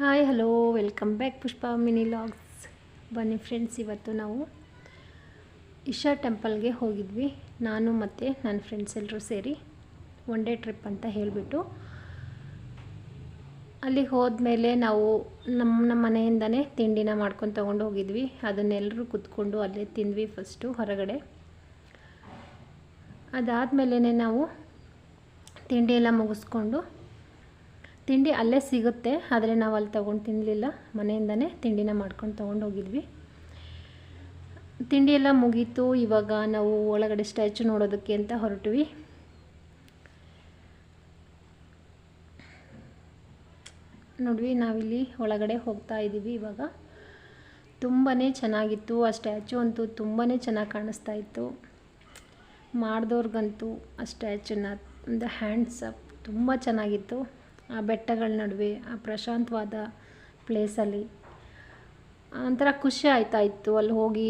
Hi hello welcome back Pushpa mini logs ಬನ್ನಿ friends ಇವತ್ತು ನಾವು ಇಶಾ ಟೆಂಪಲ್ಗೆ ಹೋಗಿದ್ವಿ. ನಾನು ಮತ್ತು ನನ್ನ ಫ್ರೆಂಡ್ಸ್ ಎಲ್ಲರೂ ಸೇರಿ ಒನ್ ಡೇ ಟ್ರಿಪ್ ಅಂತ ಹೇಳಿಬಿಟ್ಟು ಅಲ್ಲಿಗೆ ಹೋದ್ಮೇಲೆ ನಾವು ನಮ್ಮ ನಮ್ಮ ಮನೆಯಿಂದನೇ ತಿಂಡಿನ ಮಾಡ್ಕೊಂಡು ತೊಗೊಂಡು ಹೋಗಿದ್ವಿ. ಅದನ್ನೆಲ್ಲರೂ ಕುತ್ಕೊಂಡು ಅಲ್ಲೇ ತಿಂದ್ವಿ ಫಸ್ಟು ಹೊರಗಡೆ. ಅದಾದಮೇಲೆ ನಾವು ತಿಂಡಿ ಎಲ್ಲ ಮುಗಿಸ್ಕೊಂಡು ತಿಂಡಿ ಅಲ್ಲೇ ಸಿಗುತ್ತೆ, ಆದರೆ ನಾವು ಅಲ್ಲಿ ತೊಗೊಂಡು ತಿನ್ನಲಿಲ್ಲ ಮನೆಯಿಂದನೇ ತಿಂಡಿನ ಮಾಡ್ಕೊಂಡು ತೊಗೊಂಡು ಹೋಗಿದ್ವಿ. ತಿಂಡಿ ಎಲ್ಲ ಮುಗೀತು. ಇವಾಗ ನಾವು ಒಳಗಡೆ ಸ್ಟ್ಯಾಚು ನೋಡೋದಕ್ಕೆ ಅಂತ ಹೊರಟ್ವಿ. ನೋಡ್ವಿ, ನಾವಿಲ್ಲಿ ಒಳಗಡೆ ಹೋಗ್ತಾ ಇದ್ದೀವಿ ಇವಾಗ. ತುಂಬಾ ಚೆನ್ನಾಗಿತ್ತು ಆ ಸ್ಟ್ಯಾಚು ಅಂತೂ ತುಂಬಾ ಚೆನ್ನಾಗಿ ಕಾಣಿಸ್ತಾ ಇತ್ತು. ಮಾಡಿದವ್ರಿಗಂತೂ ಆ ಸ್ಟ್ಯಾಚುನ, ಒಂದು ಹ್ಯಾಂಡ್ಸ್ ಅಪ್, ತುಂಬ ಚೆನ್ನಾಗಿತ್ತು. ಆ ಬೆಟ್ಟಗಳ ನಡುವೆ, ಆ ಪ್ರಶಾಂತವಾದ ಪ್ಲೇಸಲ್ಲಿ ಒಂಥರ ಖುಷಿ ಆಯ್ತಾ ಇತ್ತು ಅಲ್ಲಿ ಹೋಗಿ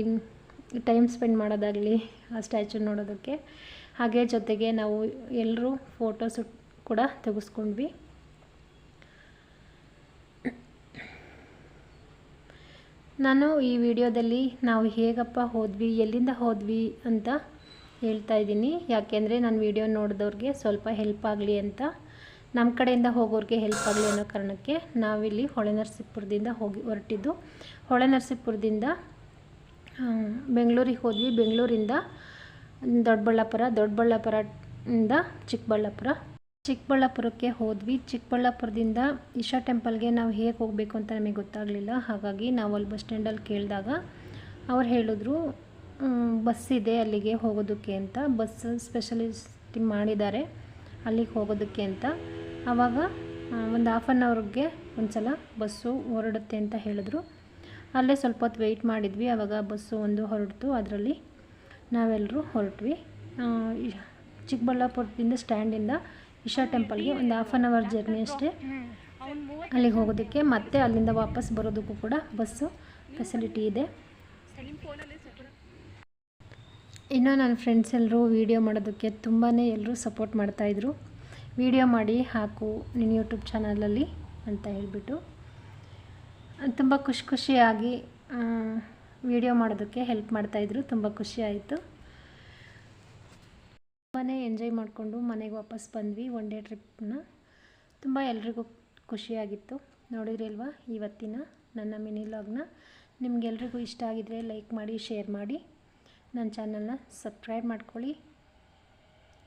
ಟೈಮ್ ಸ್ಪೆಂಡ್ ಮಾಡೋದಾಗಲಿ, ಆ ಸ್ಟ್ಯಾಚು ನೋಡೋದಕ್ಕೆ. ಹಾಗೆ ಜೊತೆಗೆ ನಾವು ಎಲ್ಲರೂ ಫೋಟೋಸ್ ಕೂಡ ತೆಗೆಸ್ಕೊಂಡ್ವಿ. ನಾನು ಈ ವಿಡಿಯೋದಲ್ಲಿ ನಾವು ಹೇಗಪ್ಪ ಹೋದ್ವಿ, ಎಲ್ಲಿಂದ ಹೋದ್ವಿ ಅಂತ ಹೇಳ್ತಾ ಇದ್ದೀನಿ. ಯಾಕೆಂದರೆ ನಾನು ವಿಡಿಯೋ ನೋಡಿದವ್ರಿಗೆ ಸ್ವಲ್ಪ ಹೆಲ್ಪ್ ಆಗಲಿ ಅಂತ ನಮ್ಮ ಕಡೆಯಿಂದ ಹೋಗೋರಿಗೆ ಹೆಲ್ಪ್ ಆಗಲಿ ಅನ್ನೋ ಕಾರಣಕ್ಕೆ ನಾವಿಲ್ಲಿ ಹೊಳೆ ನರಸೀಪುರದಿಂದ ಹೋಗಿ ಹೊರಟಿದ್ದು. ಹೊಳೆ ನರಸೀಪುರದಿಂದ ಬೆಂಗಳೂರಿಗೆ ಹೋದ್ವಿ. ಬೆಂಗಳೂರಿಂದ ದೊಡ್ಡಬಳ್ಳಾಪುರ, ದೊಡ್ಡಬಳ್ಳಾಪುರದಿಂದ ಚಿಕ್ಕಬಳ್ಳಾಪುರ. ಚಿಕ್ಕಬಳ್ಳಾಪುರಕ್ಕೆ ಹೋದ್ವಿ. ಚಿಕ್ಕಬಳ್ಳಾಪುರದಿಂದ ಇಶಾ ಟೆಂಪಲ್ಗೆ ನಾವು ಹೇಗೆ ಹೋಗಬೇಕು ಅಂತ ನಮಗೆ ಗೊತ್ತಾಗಲಿಲ್ಲ. ಹಾಗಾಗಿ ನಾವು ಅಲ್ಲಿ ಬಸ್ ಸ್ಟ್ಯಾಂಡಲ್ಲಿ ಕೇಳಿದಾಗ ಅವ್ರು ಹೇಳಿದ್ರು ಬಸ್ ಇದೆ ಅಲ್ಲಿಗೆ ಹೋಗೋದಕ್ಕೆ ಅಂತ. ಬಸ್ ಸ್ಪೆಷಲಿಸ್ಟ್ ಮಾಡಿದ್ದಾರೆ. ಅಲ್ಲಿಗೆ ಹೋಗೋದಕ್ಕೆ ಅಂತ. ಆವಾಗ ಒಂದು ಹಾಫ್ ಆನ್ ಅವರ್ಗೆ ಒಂದು ಸಲ ಬಸ್ಸು ಹೊರಡುತ್ತೆ ಅಂತ ಹೇಳಿದ್ರು. ಅಲ್ಲೇ ಸ್ವಲ್ಪ ಹೊತ್ತು ವೆಯ್ಟ್ ಮಾಡಿದ್ವಿ. ಆವಾಗ ಬಸ್ಸು ಒಂದು ಹೊರಡ್ತು. ಅದರಲ್ಲಿ ನಾವೆಲ್ಲರೂ ಹೊರಟ್ವಿ. ಚಿಕ್ಕಬಳ್ಳಾಪುರದಿಂದ ಸ್ಟ್ಯಾಂಡಿಂದ ಇಶಾ ಟೆಂಪಲ್ಗೆ ಒಂದು ಹಾಫ್ ಆನ್ ಅವರ್ ಜರ್ನಿ ಅಷ್ಟೇ. ಅಲ್ಲಿಗೆ ಹೋಗೋದಕ್ಕೆ ಮತ್ತೆ ಅಲ್ಲಿಂದ ವಾಪಸ್ ಬರೋದಕ್ಕೂ ಕೂಡ ಬಸ್ಸು ಫೆಸಿಲಿಟಿ ಇದೆ. ಇನ್ನು ನನ್ನ ಫ್ರೆಂಡ್ಸ್ ಎಲ್ಲರೂ ವೀಡಿಯೋ ಮಾಡೋದಕ್ಕೆ ತುಂಬಾ ಎಲ್ಲರೂ ಸಪೋರ್ಟ್ ಮಾಡ್ತಾಯಿದ್ರು ವೀಡಿಯೋ ಮಾಡಿ ಹಾಕು ನಿನ್ನ ಯೂಟ್ಯೂಬ್ ಚಾನಲಲ್ಲಿ ಅಂತ ಹೇಳಿಬಿಟ್ಟು. ತುಂಬ ಖುಷಿ ಖುಷಿಯಾಗಿ ವಿಡಿಯೋ ಮಾಡೋದಕ್ಕೆ ಹೆಲ್ಪ್ ಮಾಡ್ತಾಯಿದ್ರು ತುಂಬ ಖುಷಿ ಆಯಿತು. ತುಂಬಾ ಎಂಜಾಯ್ ಮಾಡಿಕೊಂಡು ಮನೆಗೆ ವಾಪಸ್ ಬಂದ್ವಿ ಒನ್ ಡೇ ಟ್ರಿಪ್ನ. ತುಂಬ ಎಲ್ರಿಗೂ ಖುಷಿಯಾಗಿತ್ತು. ನೋಡಿದ್ರಿ ಅಲ್ವಾ ಇವತ್ತಿನ ನನ್ನ ಮಿನಿ ಲಾಗ್ನ ನಿಮಗೆಲ್ರಿಗೂ ಇಷ್ಟ ಆಗಿದ್ರೆ ಲೈಕ್ ಮಾಡಿ, ಶೇರ್ ಮಾಡಿ. ನನ್ನ ಚಾನಲ್ನ ಸಬ್ಸ್ಕ್ರೈಬ್ ಮಾಡ್ಕೊಳ್ಳಿ.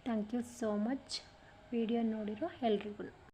Thank you so much. Video ನೋಡಿರೋ ಎಲ್ರಿಗೂ